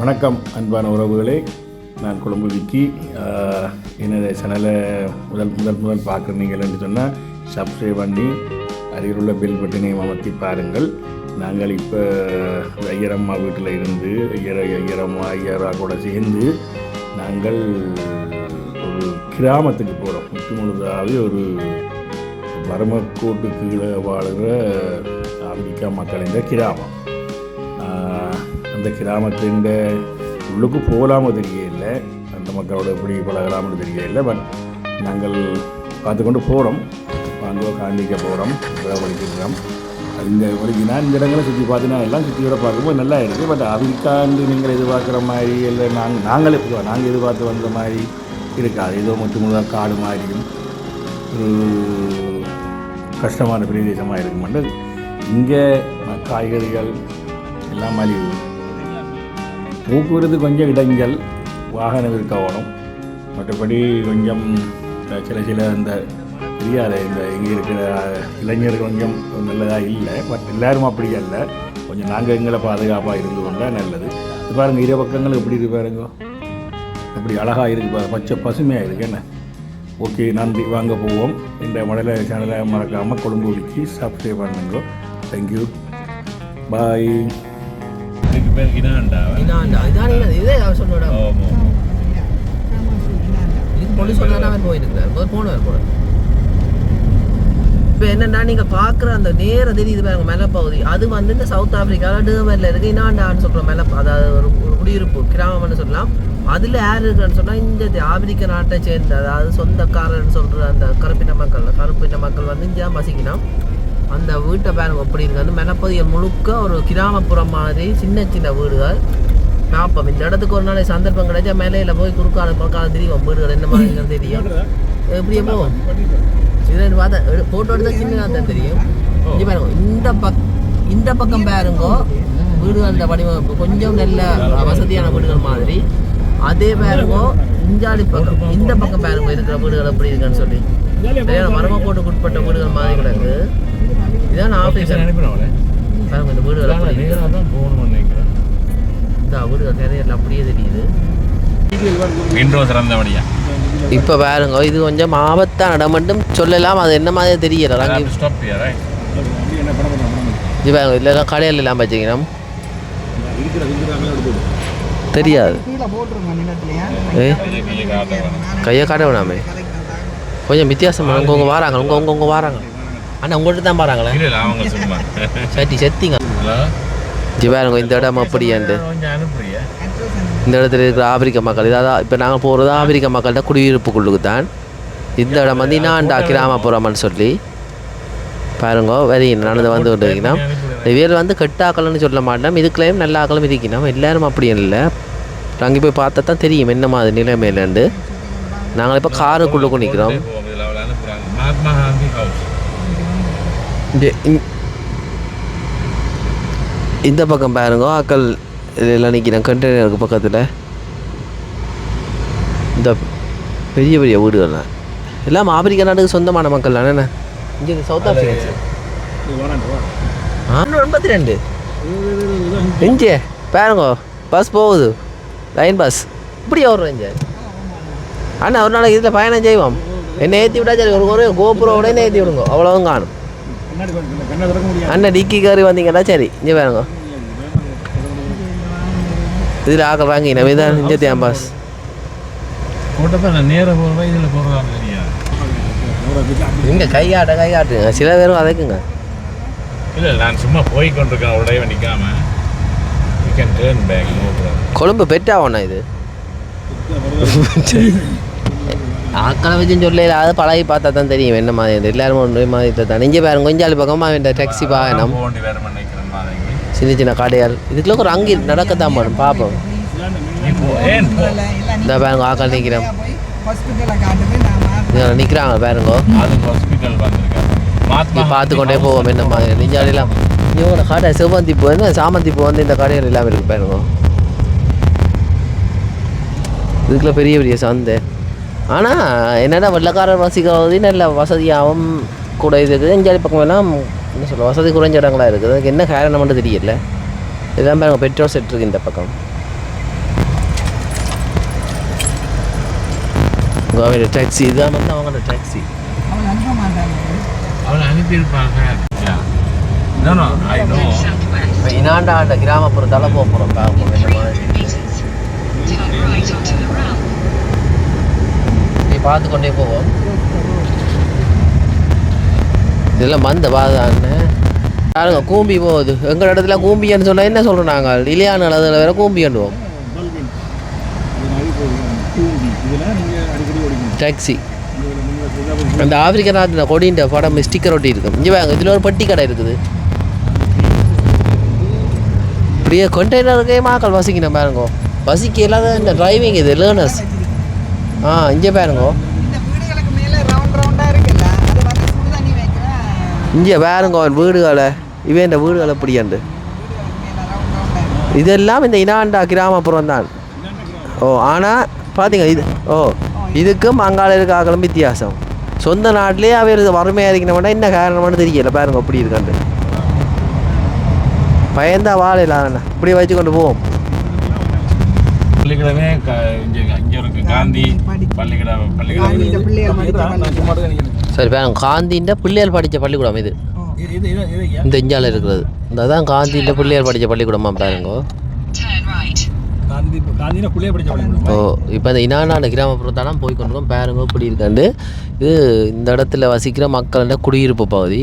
வணக்கம் அன்பான உறவுகளே. நான் கொழும்பு விக்கி. ஆஹ், சேனலை முதல் முதல் முதல் பார்க்குறீங்கள் என்று சொன்னால் சப்ஸ்கிரைப் பண்ணி அருகிலுள்ள பெல் பட்டனையும் அமர்த்தி பாருங்கள். நாங்கள் இப்போ ஐயரம்மா வீட்டில் இருந்து ஐயர ஐயரம்மா ஐயரா கூட சேர்ந்து நாங்கள் ஒரு கிராமத்துக்கு போகிறோம் முற்று ஒரு வறுமக்கோட்டு கீழே வாழ்கிற ஆப்பிரிக்கா மக்களின் கிராமம். அந்த கிராமத்தின் உள்ளுக்கு போகலாமோ தெரியல அந்த மக்களோட எப்படி பழகலாம்னு தெரியல பட் நாங்கள் பார்த்து கொண்டு போகிறோம் வாங்க காண்டிக்க போகிறோம் படிக்கிறோம் இந்த வரைக்கும் நான் இந்த இடங்களை சுற்றி பார்த்தீங்கன்னா எல்லாம் சுற்றியோட பார்க்கும்போது நல்லா இருக்குது பட் அதுக்காண்டு நீங்கள் எதிர்பார்க்குற மாதிரி இல்லை. நாங்கள் நாங்களே நாங்கள் எதிர்பார்த்து வந்த மாதிரி இருக்காது. ஏதோ மட்டும் முழுதாக காடு மாதிரியும் ஒரு கஷ்டமான பிரதேசமாக இருக்குமெண்டு இங்கே காய்கறிகள் எல்லாம் மலிவு. போக்குவரத்து கொஞ்சம் இடங்கள் வாகனம் இருக்கணும் மற்றபடி கொஞ்சம் சில சில இந்த தெரியாத இந்த இங்கே இருக்கிற இளைஞர்கள் கொஞ்சம் நல்லதாக இல்லை. பட் எல்லோரும் அப்படி அல்ல. கொஞ்சம் நாங்கள் எங்களை பாதுகாப்பாக இருந்து கொண்டால் நல்லது. இது பாருங்கள் இரு பக்கங்கள் எப்படி இருக்கு பாருங்க. எப்படி அழகாக இருக்கு பாருங்க. பச்சை பசுமையாக இருக்கு. என்ன? ஓகே நன்றி. வாங்க போவோம். இந்த மடல சேனலை மறக்காமல் கொழும்பு ஒலிக்கு சப்ஸ்கிரைப் பண்ணுங்க. தேங்க்யூ பாய் பேர் இனாண்டா இதாண்டா இதான் இல்ல, இதே அவர் சொன்ன இடம் இதுக்கு போலீஸ் சொன்னா அவர் போயிருக்கிறார் அவர் போனவர் போல இப்போ என்னன்னா நீங்க பாக்குற அந்த நேர தெரியுது பாருங்க மலைப்பகுதி அது வந்து இந்த சவுத் ஆப்பிரிக்கால டேர்மர்ல இருக்கு இனாண்டான்னு சொல்றோம் மலை அதாவது ஒரு குடியிருப்பு கிராமம்னு சொல்லலாம் அதுல யார் இருக்குன்னு சொன்னா இந்த ஆப்பிரிக்க நாட்டை சேர்ந்த அதாவது சொந்தக்காரர்னு சொல்ற அந்த கருப்பின மக்கள் கருப்பின மக்கள் வந்து இங்கே வசிக்கணும் அந்த வீட்டை பாருங்க எப்படி இருக்கு. அந்த மலைப்பகுதியில் முழுக்க ஒரு கிராமப்புறம் மாதிரி சின்ன சின்ன வீடுகள். நாற்பம் இந்த இடத்துக்கு ஒரு நாளை சந்தர்ப்பம் கிடைச்சா மேலையில் போய் குறுக்கால பக்கால தெரியும் வீடுகள் என்ன மாதிரி தெரியும். எப்படியே போவோம் இதில் பார்த்தா ஃபோட்டோ எடுத்தால் சின்னதாக தான் தெரியும். இங்கே பாருங்க இந்த பக் இந்த பக்கம் பாருங்கோ. வீடுகள் அந்த வடிவமைப்பு. கொஞ்சம் நல்ல வசதியான வீடுகள் மாதிரி. அதே பாருங்க இஞ்சாலி பக்கம். இந்த பக்கம் பாருங்க இருக்கிற வீடுகள் எப்படி இருக்குன்னு சொல்லி. சரியான போட்டுக்கு உட்பட்ட வீடுகள் மாதிரி கிடக்கு இதான் ஆஃபீஸ் பாருங்க இந்த வீடுகள் எப்படி இருக்கு இந்த வீடுகள் நிறைய அப்படியே தெரியுது. விண்டோ திறந்தபடியா இப்போ பாருங்க இது கொஞ்சம் ஆபத்தான இடம். மட்டும் சொல்லலாம் அது என்ன மாதிரி தெரியல. இது பாருங்க இல்லை கடையில் எல்லாம் வச்சுக்கணும். தெரியாது. கையை காட்ட வேணாமே. கொஞ்சம் வித்தியாசம் உங்க உங்க வாராங்க உங்க உங்க உங்க வாராங்க. அண்ணா உங்கள்கிட்ட தான் பாருங்களே இல்ல அவங்க சும்மா சட்டி செத்திங்க ஹலோ இது பாருங்க இந்த இடம் அப்படியாண்டு இந்த இடத்துல இருக்கிற ஆப்பிரிக்க மக்கள் இதாவது இப்போ நாங்கள் போகிறது ஆப்பிரிக்க மக்கள்கிட்ட குடியிருப்புக்குள்ளுக்கு தான் இந்த இடம் வந்து இனாண்டா கிராமப்புறம்னு சொல்லி பாருங்க வரையும் நடந்து வந்து கொண்டு இருக்கணும் இவையில் வந்து கெட்டாக்கள்னு சொல்ல மாட்டோம் இதுக்குள்ளேயும் நல்ல ஆக்களும் இருக்கணும் எல்லாரும் அப்படி இல்லை அங்கே போய் பார்த்தா தான் தெரியும் என்ன மாதிரி நிலைமையிலேருந்து நாங்கள் இப்போ காருக்குள்ளுக்கு நிற்கிறோம் இந்த பக்கம் பாருங்க ஆக்கள் இதெல்லாம் நிற்கிறேன் கண்டெய்னருக்கு பக்கத்தில். இந்த பெரிய பெரிய வீடுகள்லாம் எல்லாம் ஆப்பிரிக்கா நாட்டுக்கு சொந்தமான மக்கள் தானே இங்கே சவுத் ஆப்பிரிக்கா ஆ? எண்பத்தி ரெண்டு. இங்கே பாருங்க பஸ் போகுது. லைன் பஸ் இப்படி வரும் இங்கே. அண்ணா ஒரு நாளைக்கு இதில் பயணம் செய்வோம். என்ன ஏற்றி விட்டா சரி ஒரு ஒரு கோபுரோட என்ன ஏற்றி விடுங்க. அவ்வளோவும் காணும். அண்ணன் டிக்கி காரி வந்தீங்கன்னா சரி. இங்கே பாருங்க. இதில் ஆக்கள் வாங்கி நம்ம இதான் இங்கே தேம்பாஸ் இங்கே கையாட்ட கையாட்டுங்க. சில பேரும் வதைக்குங்க இல்லை நான் சும்மா போய் கொண்டிருக்கேன் உடைய நிற்காம கொழும்பு பெட்டாகண்ணா இது. ஆக்களை வச்சு சொல்ல அது பழகி பார்த்தா தான் தெரியும் என்ன மாதிரி எல்லாரும் ஒன்றே மாதிரி தான் இங்கே பாருங்க கொஞ்சம் பக்கமாக இந்த டாக்ஸி வாகனம் சின்ன சின்ன கடையால் இதுக்குள்ள ஒரு அங்கே நடக்கத்தான் போகணும் பார்ப்போம் இந்த பாருங்க ஆக்கள் நிற்கிறோம் நிற்கிறாங்க பாருங்க பார்த்து கொண்டே போவோம் என்ன மாதிரி நெஞ்சாலெல்லாம் இவங்களோட கடை சிவந்தி பூ வந்து சாமந்தி பூ வந்து இந்த கடைகள் எல்லாம் இருக்கு பாருங்க இதுக்குள்ள பெரிய பெரிய சந்தை ஆனால் என்னென்னா வெள்ளக்காரர் வசிக்கிறது நல்ல வசதியாகவும் கூட இது இருக்குது அஞ்சாலி பக்கம் எல்லாம் என்ன சொல்ல வசதி குறைஞ்ச இடங்களாக இருக்குது. அதுக்கு என்ன காரணம் மட்டும் தெரியல. இதெல்லாம் பாருங்கள் பெட்ரோல் செட் இருக்குது இந்த பக்கம். கோவையில் டாக்ஸி இதுதான் வந்து அவங்களோட டாக்ஸி அவளை அனுப்பியிருப்பாங்க. இனாண்டா அந்த போக போகிறோம் பார்ப்போம் இந்த மாதிரி. பார்த்து கொண்டே போவோம். இதெல்லாம் மந்த பாதான்னு பாருங்க கூம்பி போகுது. எங்கள் இடத்துல கூம்பின்னு சொன்னால் என்ன சொல்கிறோம் நாங்கள் இலியான அளவில் வேற கூம்பின்னுவோம் டாக்ஸி அந்த ஆப்பிரிக்க நாட்டில் கொடின்ற படம் ஸ்டிக்கர் ஒட்டி இருக்கும். இங்கே வாங்க இதில் ஒரு பட்டி கடை இருக்குது. இப்படியே கண்டெய்னருக்கே மாக்கள் வசிக்கணும் பாருங்க வசிக்க இல்லாத இந்த டிரைவிங் இது லேர்னர்ஸ் ஆ இங்கே பாருங்க. இந்த வீடுகளுக்கு மேலே ரவுண்ட் ரவுண்டாக இருக்குல்ல அது வந்து சுடு தண்ணி வைக்கிறேன் இங்கே பாருங்க அவன் வீடுகளை. இவன் இந்த வீடுகளை இருக்கு இதெல்லாம் இந்த இனாண்டா கிராமப்புறம் தான். ஓ ஆனால் பார்த்தீங்க இது ஓ இதுக்கும் அங்காள இருக்காக்களும் வித்தியாசம். சொந்த நாட்டிலே அவர் வறுமையாக இருக்கணும்னா என்ன காரணம்னு தெரியல. பாருங்க அப்படி இருக்காண்டு. பயந்தா வாழலாம் இப்படி வச்சு கொண்டு போவோம் இருக்கு. காந்தி பள்ளிக்கூடம். பள்ளிக்கூடம். சரி பாருங்க காந்தின்ற பிள்ளைகள் படித்த பள்ளிக்கூடம் இது. இந்த இந்தியாவில் இருக்கிறது. இந்த தான் காந்தின்ற பிள்ளைகள் படித்த பள்ளிக்கூடமா பாருங்க. ஓ இப்போ இந்த இனான கிராமப்புறத்தாலாம் போய் கொண்டிருக்கோம் பாருங்க இப்படி இருக்காண்டு. இது இந்த இடத்துல வசிக்கிற மக்களோட குடியிருப்பு பகுதி.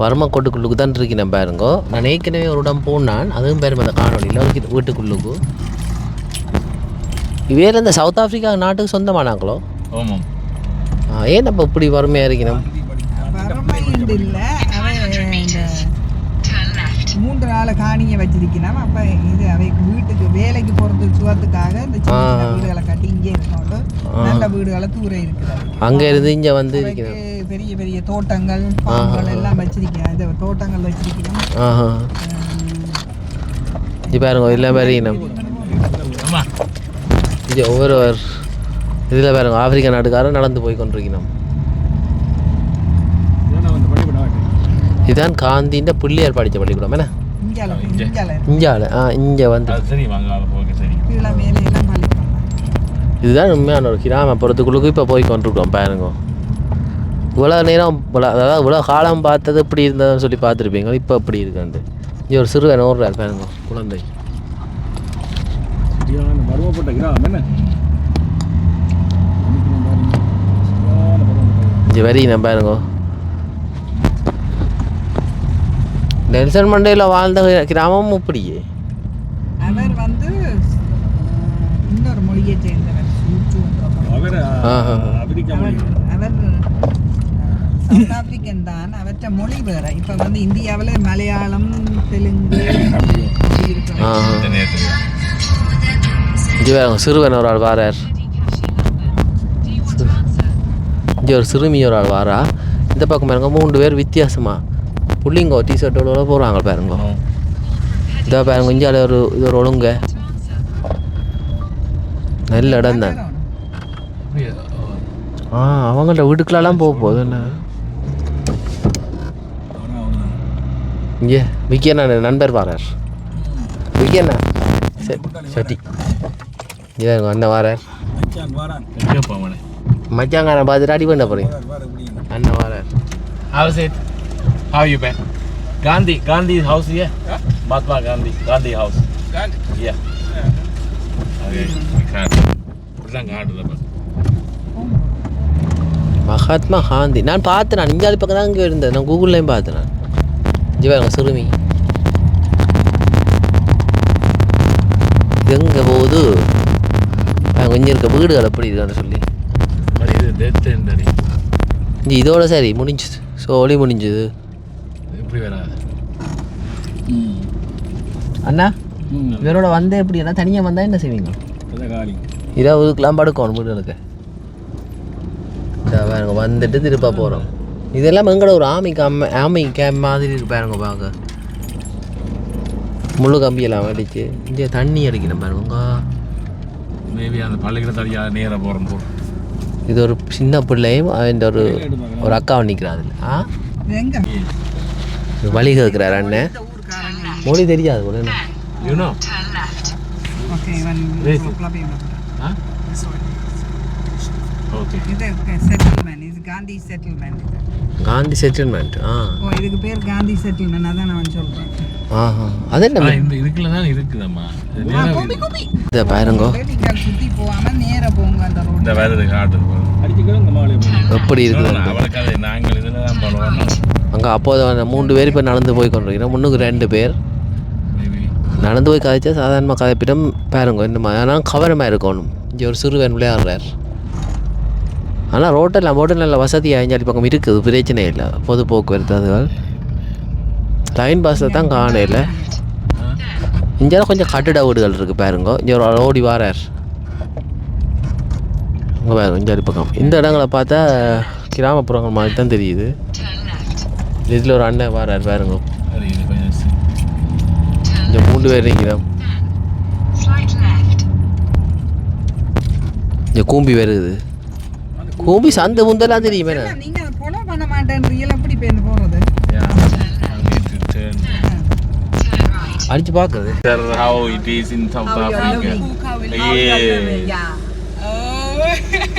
வர்மக்கோட்டுக்குள்ளுக்கு தான் இருக்கேன் பாருங்க. நான் ஏற்கனவே ஒரு இடம் போனான். அதுவும் பாருங்க அந்த காணொலியில் ஒரு வீட்டுக்குள்ளுக்கு. இவேல இந்த சவுத் ஆப்பிரிக்கா நாட்டுக்கு சொந்தமானாங்களோ? ஓமம் ஆ, ஏன் நம்ம இப்படி வறுமையாக இருக்கணும்? வறுமைண்டு இல்ல அவன் இந்த மூன்று நாள் காணியை வச்சிருக்கிறான். அப்ப இது அவை வீட்டுக்கு வேலைக்கு போறதுக்கு சுகத்துக்காக இந்த சின்ன. வீடுகளை கட்டி இங்கே இருக்கணும் நல்ல வீடுகளை தூர இருக்குது. அங்கே இருந்து இங்கே வந்து அவைக்கு பெரிய பெரிய தோட்டங்கள் பாம்புகள் எல்லாம் வச்சிருக்கேன் இந்த தோட்டங்கள் வச்சிருக்கிறோம் ஆஹா இது பாருங்க எல்லாம் பாருங்க ஆமா இது ஒவ்வொரு இதில் பாருங்க ஆப்பிரிக்கா நாட்டுக்காரன் நடந்து போய் கொண்டிருக்கணும் இதுதான் காந்தின்ற பிள்ளையார் படித்த பள்ளிக்கூடம் என்ன? இஞ்சால ஆ இங்கே வந்து. இதுதான் உண்மையான ஒரு கிராமப்புறத்துக்குள்ளுக்கு இப்போ போய் கொண்டிருக்கோம் பாருங்க. இவ்வளோ நேரம் இவ்வளோ அதாவது இவ்வளோ காலம் பார்த்தது இப்படி இருந்ததுன்னு சொல்லி பார்த்துருப்பீங்க இப்போ இப்படி இருக்காண்டு. இங்கே ஒரு சிறுவன் ஓடுறார் பாருங்க குழந்தை. மருமப்பட்ட கிராமம் என்ன? இங்கே வரிங்க பாருங்க. நெல்சன் மண்டேல வாழ்ந்த கிராமமும் இப்படியே அவர் வந்து இன்னொரு மொழியை சேர்ந்தவர். அவர் சவுத் ஆப்பிரிக்கன் தான். அவற்ற மொழி வேற. இப்ப வந்து இந்தியாவில் மலையாளம் தெலுங்கு அப்படி இங்கே சிறுவன் ஒரு ஆள் வாரார். இங்கே ஒரு சிறுமி ஒரு ஆள் வாரா. இந்த பக்கம் பாருங்க மூன்று பேர் வித்தியாசமா. புள்ளிங்க டிஷர்ட்டோட போகிறாங்க பாருங்க. இதோ பாருங்க இங்கே ஒரு இது ஒரு ஒழுங்க. நல்ல இடம் தான். ஆ அவங்கள்ட்ட வீட்டுக்குள்ளெல்லாம் போக போகுது என்ன? இங்கே விக்கண்ணா நண்பர் வாரார். விக்கண்ணா சரி சட்டி. இங்கே பாருங்க அண்ணன் வாரார் மச்சாங்காரன் பார்த்துட்டு அடி பண்ண போகிறீங்க அண்ணன் வாரார் How's it? How you been? Gandhi, Gandhi house here? Mahatma Gandhi, Gandhi house. Gandhi? Yeah. Okay, we can't. இப்படிதான் காட்டுது பாரு. மகாத்மா காந்தி நான் பார்த்தேன் நான் இஞ்சாலி பக்கம் தான் இங்கே இருந்தேன் நான் கூகுள்லேயும் பார்த்தேன் நான் இங்கே பாருங்க சிறுமி எங்கே போகுது இங்கே இருக்க வீடுகள் எப்படி இருக்கான்னு சொல்லி. இது இதோட சரி முடிஞ்சுது. சோழி முடிஞ்சுது. இப்படி வராது? அண்ணா இவரோட வந்தே எப்படி? என்ன தனியாக வந்தால் என்ன செய்வீங்க? காலி. இரவுக்கெலாம் படுக்கணும் வீடுகளுக்கு பாருங்க வந்துட்டு திருப்ப போகிறோம் இதெல்லாம் எங்கட ஒரு ஆமி கேம் ஆமி கேம் மாதிரி இருக்கு பாருங்க பார்க்க முழு கம்பியெல்லாம் அடிச்சு. இங்கே தண்ணி அடிக்கணும் பாருங்க மேபி அந்த பள்ளிக்கூட தடியா நேராக போகிறோம் போ. இது ஒரு சின்ன பிள்ளையும் அந்த ஒரு ஒரு அக்காவும் நிற்கிறான் அதில் ஆ? வழி கேட்குறாரு அண்ணன் மொழி தெரியாது போல என்ன? You know okay Gandhi settlement Gandhi settlement ஆ. ஓ இதுக்கு பேர் காந்தி செட்டில்மெண்ட் அதான் நான் சொல்றேன். ஆஹா அது என்ன இந்த இதுக்குள்ள தான் இருக்குதம்மா நேரா இருக்குது. இதை பாருங்கோ. சுத்தி போகாம நேரா போங்க அந்த ரோடு இந்த காட்டுது பாரு. எப்படி இருக்குது? நாங்கள் இதில் தான் அங்கே அப்போது அந்த மூன்று பேர் இப்போ நடந்து போய் கொண்டிருக்கிறோம். முன்னுக்கு ரெண்டு பேர். நடந்து போய் கதைச்சா சாதாரணமாக கதைப்பிடம் பாருங்க இந்த மாதிரி ஆனால் கவனமாக இருக்கணும். இங்கே ஒரு சிறுவன் விளையாடுறார். ஆனால் ரோட்டில் ரோட்டில் நல்ல வசதியாக அஞ்சாலி பக்கம் இருக்குது பிரச்சனை இல்லை. பொது போக்குவரத்து அதுகள் லைன் பஸ்ஸில் தான் காணையில் இங்கே கொஞ்சம் கட்டிட வீடுகள் இருக்குது பாருங்க. இங்கே ஒரு ஓடி வாரார். அங்கே பாருங்க இஞ்சாலி பக்கம். இந்த இடங்களை பார்த்தா கிராமப்புறங்கள் மாதிரி தான் தெரியுது. இதில் ஒரு அண்ணன் வாரார் பாருங்க. இந்த மூன்று பேர் நிற்கிறோம் இந்த கூம்பி வருது. கூம்பி சந்தை முந்தெல்லாம் தெரியுமே என்ன? நீங்க அதை follow பண்ண மாட்டேன்றீங்களா எப்படி பேருந்து போறது Yeah, I need to turn. அடிச்சு பார்க்குறது Sir, how it is in South Africa. Yeah.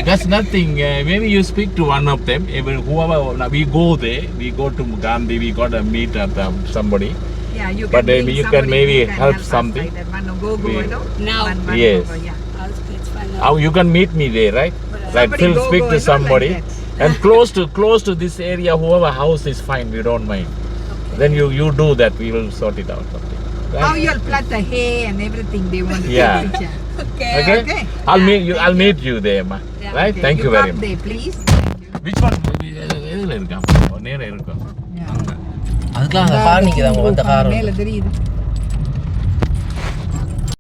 That's nothing. Uh, maybe you speak to one of them. Even whoever we go there, we go to Gandhi. We got a meet at um, somebody. Yeah, you But can maybe bring you can somebody maybe who can help us something. like that. One go go, We- you know? Now. One- one Yes. go, yeah. How you can meet me there, right? Right. Somebody Still go, speak go, to you know, somebody. like and close to close to this area, whoever house is fine. We don't mind. Then you you do that. We will sort it out. Something. How Right? you'll plant the hay and everything they want to Yeah. take picture. Okay. Okay. Okay. I'll Yeah, meet you. thank I'll you. meet you there, ma. Yeah. Right. Okay, Thank you, very come much. there, please. Thank you. Which one? எதுல இருக்கான் நேரம் இருக்கும் Yeah. அதுக்கெல்லாம் அந்த car நிற்குது அவங்க வந்த car மேல தெரியுது